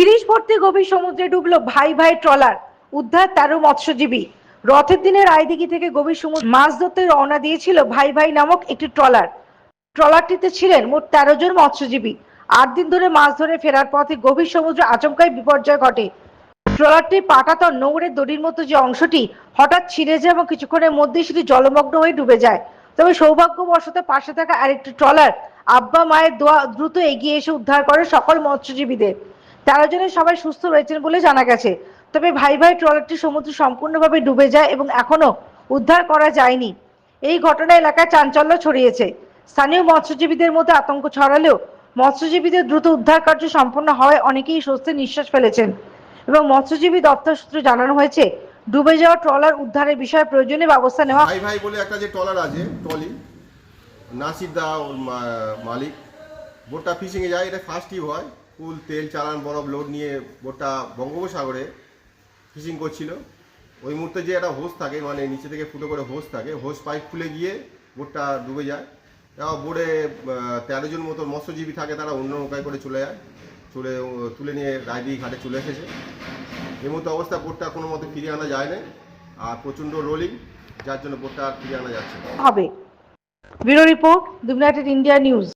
ইলিশ ভর্তি গভীর সমুদ্রে ডুবলো ভাই ভাই ট্রলার। উদ্ধার তেরো মৎস্যজীবী। রথের দিনে রায়দিঘি থেকে গভীর সমুদ্র মাছ ধরতে রওনা দিয়েছিল ভাই ভাই নামক একটি ট্রলার। ট্রলারটিতে ছিলেন মোট তেরো জন মৎস্যজীবী। আট দিন ধরে মাছ ধরে ফেরার পথে গভীর সমুদ্রে আচমকাই বিপর্যয় ঘটে। ট্রলারটি পাটাতন নোংরের দড়ির মতো যে অংশটি, হঠাৎ ছিঁড়ে যায় এবং কিছুক্ষণের মধ্যেই সেটি জলমগ্ন হয়ে ডুবে যায়। তবে সৌভাগ্যবশত পাশে থাকা আরেকটি ট্রলার আব্বা মায়ের দোয়া দ্রুত এগিয়ে এসে উদ্ধার করে সকল মৎস্যজীবীদের। তেরো জনের সবাই সুস্থ রয়েছেন বলে জানা গেছে। তবে ভাই ভাই ট্রলারটি সমুদ্রে সম্পূর্ণভাবে ডুবে যায় এবং এখনও উদ্ধার করা যায়নি। এই ঘটনা এলাকায় চাঞ্চল্য ছড়িয়েছে। স্থানীয় মৎস্যজীবীদের মধ্যে আতঙ্ক ছড়ালেও মৎস্যজীবীদের দ্রুত উদ্ধার কার্য সম্পন্ন হওয়ায় অনেকেই স্বস্তির নিঃশ্বাস ফেলেছেন এবং মৎস্যজীবী দপ্তর সূত্রে জানানো হয়েছে, ডুবে যাওয়া ট্রলার উদ্ধারের বিষয়ে প্রয়োজনীয় ব্যবস্থা নেওয়া ভাই ভাই বলে একটা যে ট্রলার আছে, ট্রলি নাসির দা ওর মালিক, বোটটা ফিশিংয়ে যায়, এটা ফার্স্ট টিপ হয়। ফুল তেল, চালান, বরফ, লোড নিয়ে বোটটা বঙ্গোপসাগরে ফিশিং করছিল। ওই মুহূর্তে যে একটা হোস থাকে মানে নিচে থেকে ফুটো করে হোস থাকে হোস পাইপ খুলে গিয়ে বোটটা ডুবে যায়। এবার বোর্ডে তেরো জন মতো মৎস্যজীবী থাকে, তারা অন্য নৌকায় করে চলে যায়। চলে তুলে নিয়ে রায়দিঘি ঘাটে চলে এসেছে। এই মতো অবস্থা বোটটা কোনো মতে ফিরিয়ে আনা যায় না আর প্রচণ্ড রোলিং যার জন্য বোটটা আর ফিরিয়ে আনা যাচ্ছে হবে। Bureau report united India news.